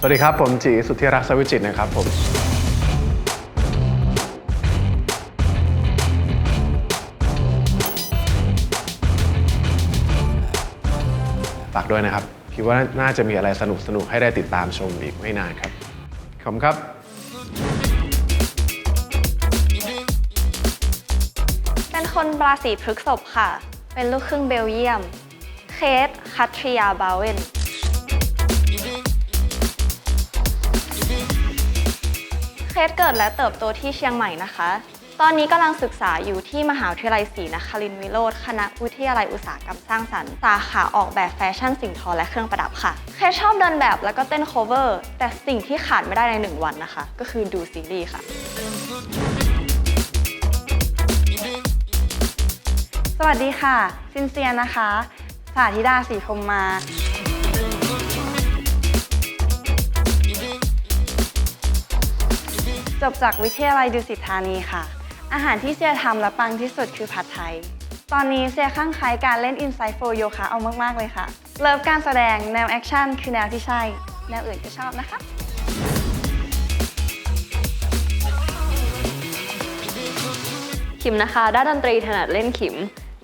สวัสดีครับ ผมจีสุทธิรักษ์สวิจิตนะครับผม ฝากด้วยนะครับ คิดว่าน่าจะมีอะไรสนุกสนุกให้ได้ติดตามชมอีกไม่นานครับ ขอบคุณครับเป็นคนบราศีพฤกษภค่ะ เป็นลูกครึ่งเบลเยียม เคสคัตริยาบาเวน เคสเกิดและเติบโตที่เชียงใหม่นะคะ ตอนนี้กำลังศึกษาอยู่ที่มหาวิทยาลัยศรีนครินทรวิโรธคณะวิทยาลัยอุตสาหกรรมสร้างสรรค์สาขาออกแบบแฟชั่นสิ่งทอและเครื่องประดับค่ะ เคสชอบเดินแบบแล้วก็เต้นโคเวอร์ แต่สิ่งที่ขาดไม่ได้ในหนึ่งวันนะคะ ก็คือดูซีรีส์ค่ะสวัสดีค่ะ ซินเซียนะคะ สาธิดาศรีพรมมา จบจากวิทยาลัยดุสิตธานีค่ะ อาหารที่เซียทำและปังที่สุดคือผัดไทย ตอนนี้เซียข้างใคล้การเล่น Insight for Yoga เอามาก ๆ เลยค่ะ เลิฟการแสดงแนวแอคชั่นคือแนวที่ใช่ แนวอื่นก็ชอบนะคะขิมนะคะ ด้านดนตรีถนัดเล่นขิม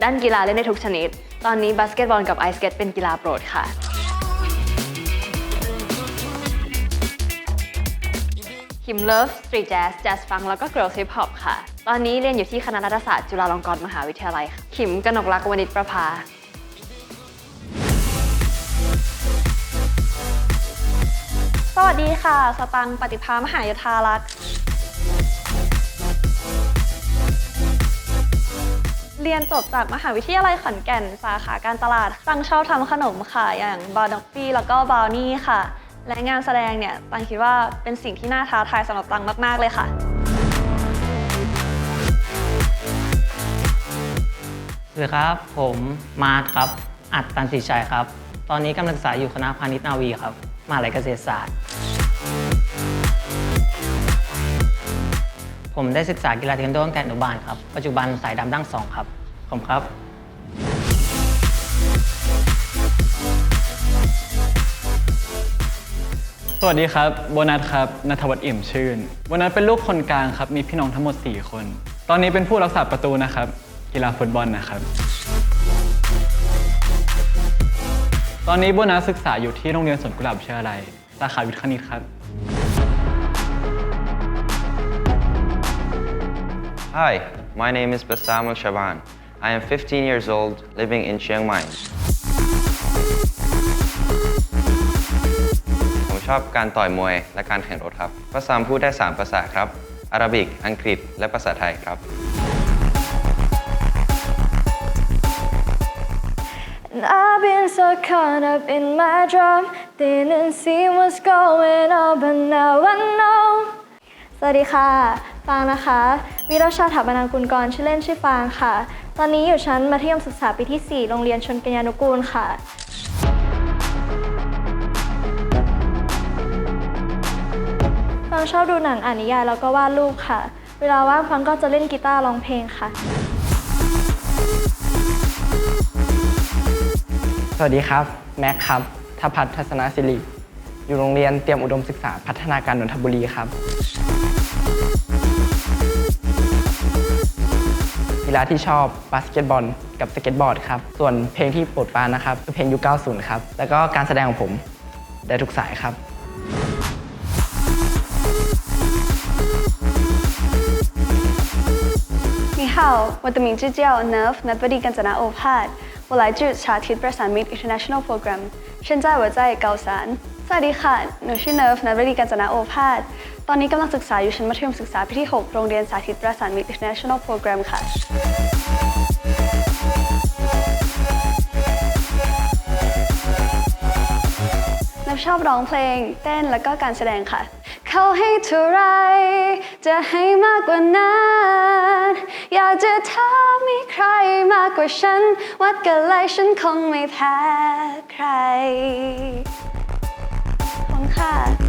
ด้านกีฬาเล่นได้ทุกชนิด ตอนนี้บาสเกตบอลกับไอสเก็ตเป็นกีฬาโปรดค่ะ ขิมเลิฟสตรีทแจ๊สแจ๊สฟังแล้วก็เกิร์ลฮิปฮอปค่ะ ตอนนี้เรียนอยู่ที่คณะรัฐศาสตร์จุฬาลงกรณ์มหาวิทยาลัยค่ะขิมกนกรักวณิชประภาสวัสดีค่ะ สตังปฏิภา มหายธารักษ์เรียนจบจากมหาวิทยาลัยขอนแก่น สาขาการตลาด ตังชอบทำขนมค่ะ อย่างบาร์ดอกฟี่แล้วก็บราวนี่ค่ะ และงานแสดงเนี่ยตังคิดว่าเป็นสิ่งที่น่าท้าทายสำหรับตังมาก ๆ เลยค่ะ สวัสดีครับ ผมมาร์ทครับ อัดตันศรีชัยครับ ตอนนี้กำลังศึกษาอยู่คณะพาณิชย์นาวีครับมหาลัยเกษตรศาสตร์ ผมได้ศึกษากีฬาเทควันโดตั้งแต่อนุบาลครับ ปัจจุบันสายดำดั้งสองครับ ผมครับ วัสดีครับโบนัสครับนัทวัฒน์อี่มชื่นโบนัสเป็นลูกคนกลางครับ มีพี่น้องทั้งหมด 4 คน ตอนนี้เป็นผู้รักษาประตูนะครับ กีฬาฟุตบอลนะครับ ตอนนี้โบนัสศึกษาอยู่ที่โรงเรียนสวนกุหลาบวิทยาลัยสาขาวิทย์คณิตครับ Hi, my name is Bassam Al Shaban. I am 15 years old, living in Chiang Mai. ชอบการต่อยมวย และการแข่งรถครับบัสซามพูดได้ 3 ภาษาครับ อาหรับิก อังกฤษ และภาษาไทยครับ I've been so caught up in my drum, didn't see what's going on, but now I know. สวัสดีค่ะ ฟางนะคะ วิรชาถาบรรณากุลกร ชื่อเล่นชื่อฟางค่ะ ตอนนี้อยู่ชั้นมัธยมศึกษาปีที่ 4 โรงเรียนชนกัญญานุกูลค่ะ ชอบดูหนังอ่านนิยายแล้วก็วาดรูปค่ะ เวลาว่างฟังก็จะเล่นกีตาร์ร้องเพลงค่ะ สวัสดีครับ แม็กครับทพัฒน์ทัศนศิริ อยู่โรงเรียนเตรียมอุดมศึกษาพัฒนาการนนทบุรีครับ กีฬาที่ชอบบาสเกตบอลกับสเก็ตบอร์ดครับ ส่วนเพลงที่โปรดปรานนะครับคือเพลงยุค90 ครับ แล้วก็การแสดงของผมได้ทุกสายครับ 好，我的名字叫 Nerf Navadi Ganzana Opad，我来自查ทิตประสานมิตร International Program，现在我在高三。สวัสดีค่ะ หนูชื่อ Nerf Navadi Ganzana Opad ตอนนี้กำลังศึกษาอยู่ชั้นมัธยมศึกษาปีที่ 6 โรงเรียนสาธิตประสานมิตร International Program ค่ะ นับชอบร้องเพลง เต้นแล้วก็การแสดงค่ะ เขาให้เท่าไร จะให้มากกว่านั้น อยากจะถามมีใครมากกว่าฉัน วัดกันเลยฉันคงไม่แพ้ใครขอบคุณค่ะ